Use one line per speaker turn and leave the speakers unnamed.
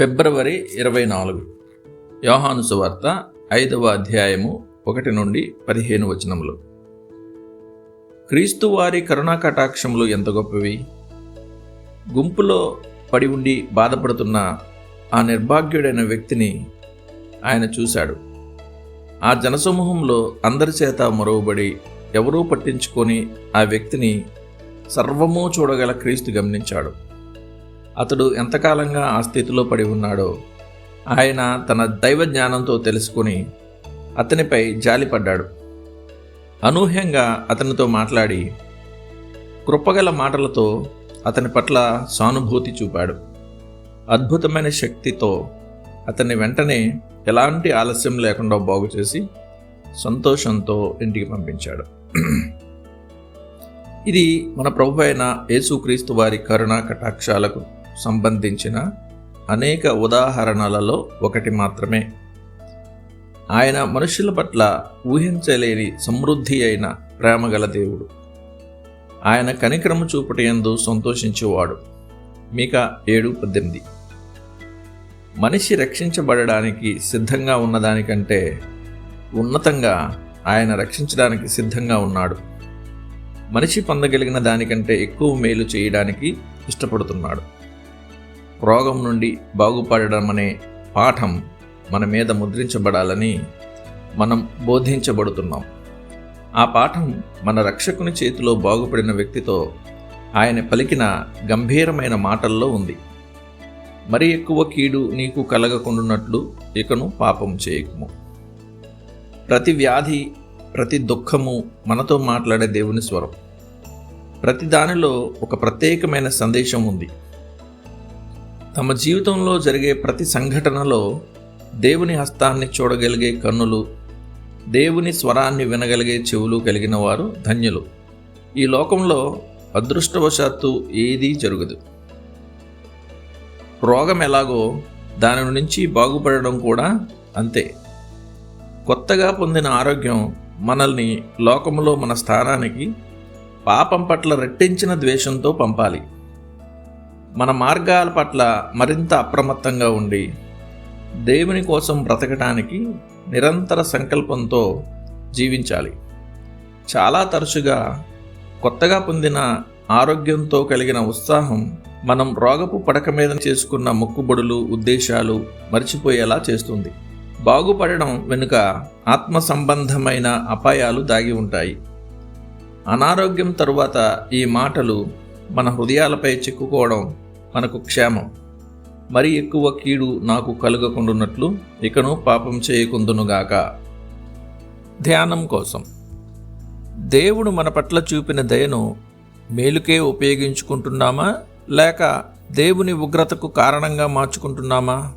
ఫిబ్రవరి ఇరవై నాలుగు. యోహాను సువార్త ఐదవ అధ్యాయము ఒకటి నుండి పదిహేను వచనములు. క్రీస్తు వారి కరుణా కటాక్షములు ఎంత గొప్పవి? గుంపులో పడి ఉండి బాధపడుతున్న ఆ నిర్భాగ్యుడైన వ్యక్తిని ఆయన చూశాడు. ఆ జనసమూహంలో అందరి చేత మొరవబడి ఎవరూ పట్టించుకొని ఆ వ్యక్తిని సర్వమూ చూడగల క్రీస్తు గమనించాడు. అతడు ఎంతకాలంగా ఆ స్థితిలో పడి ఉన్నాడో ఆయన తన దైవ జ్ఞానంతో తెలుసుకుని అతనిపై జాలిపడ్డాడు. అనూహ్యంగా అతనితో మాట్లాడి కృపగల మాటలతో అతని పట్ల సానుభూతి చూపాడు. అద్భుతమైన శక్తితో అతన్ని వెంటనే ఎలాంటి ఆలస్యం లేకుండా బాగు చేసి సంతోషంతో ఇంటికి పంపించాడు. ఇది మన ప్రభు అయిన యేసుక్రీస్తు వారి కరుణా కటాక్షాలకు సంబంధించిన అనేక ఉదాహరణలలో ఒకటి మాత్రమే. ఆయన మనుషుల పట్ల ఊహించలేని సమృద్ధి అయిన ప్రేమగల దేవుడు. ఆయన కనిక్రమ చూపుటయందు సంతోషించేవాడు. మీక ఏడు పద్దెనిమిది. మనిషి రక్షించబడడానికి సిద్ధంగా ఉన్నదానికంటే ఉన్నతంగా ఆయన రక్షించడానికి సిద్ధంగా ఉన్నాడు. మనిషి పొందగలిగిన దానికంటే ఎక్కువ మేలు చేయడానికి ఇష్టపడుతున్నాడు. రోగం నుండి బాగుపడడం అనే పాఠం మన మీద ముద్రించబడాలని మనం బోధించబడుతున్నాం. ఆ పాఠం మన రక్షకుని చేతిలో బాగుపడిన వ్యక్తితో ఆయన పలికిన గంభీరమైన మాటల్లో ఉంది. మరి ఎక్కువ కీడు నీకు కలగకుండానట్లు ఇకను పాపం చేయకము. ప్రతి వ్యాధి ప్రతి దుఃఖము మనతో మాట్లాడే దేవుని స్వరం. ప్రతి దానిలో ఒక ప్రత్యేకమైన సందేశం ఉంది. తమ జీవితంలో జరిగే ప్రతి సంఘటనలో దేవుని హస్తాన్ని చూడగలిగే కన్నులు దేవుని స్వరాన్ని వినగలిగే చెవులు కలిగిన వారు ధన్యులు. ఈ లోకంలో అదృష్టవశాత్తు ఏదీ జరగదు. రోగం ఎలాగో దాని నుంచి బాగుపడడం కూడా అంతే. కొత్తగా పొందిన ఆరోగ్యం మనల్ని లోకంలో మన స్థానానికి పాపం పట్ల రెట్టించిన ద్వేషంతో పంపాలి. మన మార్గాల పట్ల మరింత అప్రమత్తంగా ఉండి దేవుని కోసం బ్రతకటానికి నిరంతర సంకల్పంతో జీవించాలి. చాలా తరచుగా కొత్తగా పొందిన ఆరోగ్యంతో కలిగిన ఉత్సాహం మనం రోగపు పడక మీద చేసుకున్న మొక్కుబడులు ఉద్దేశాలు మర్చిపోయేలా చేస్తుంది. బాగుపడడం వెనుక ఆత్మ సంబంధమైన అపాయాలు దాగి ఉంటాయి. అనారోగ్యం తరువాత ఈ మాటలు మన హృదయాలపై చిక్కుకోవడం మనకు క్షేమం. మరి ఎక్కువ కీడు నాకు కలుగకుండున్నట్లు ఇకను పాపం చేయకుందునుగాక ధ్యానం కోసం. దేవుడు మన పట్ల చూపిన దయను మేలుకే ఉపయోగించుకుంటున్నామా? లేక దేవుని ఉగ్రతకు కారణంగా మార్చుకుంటున్నామా?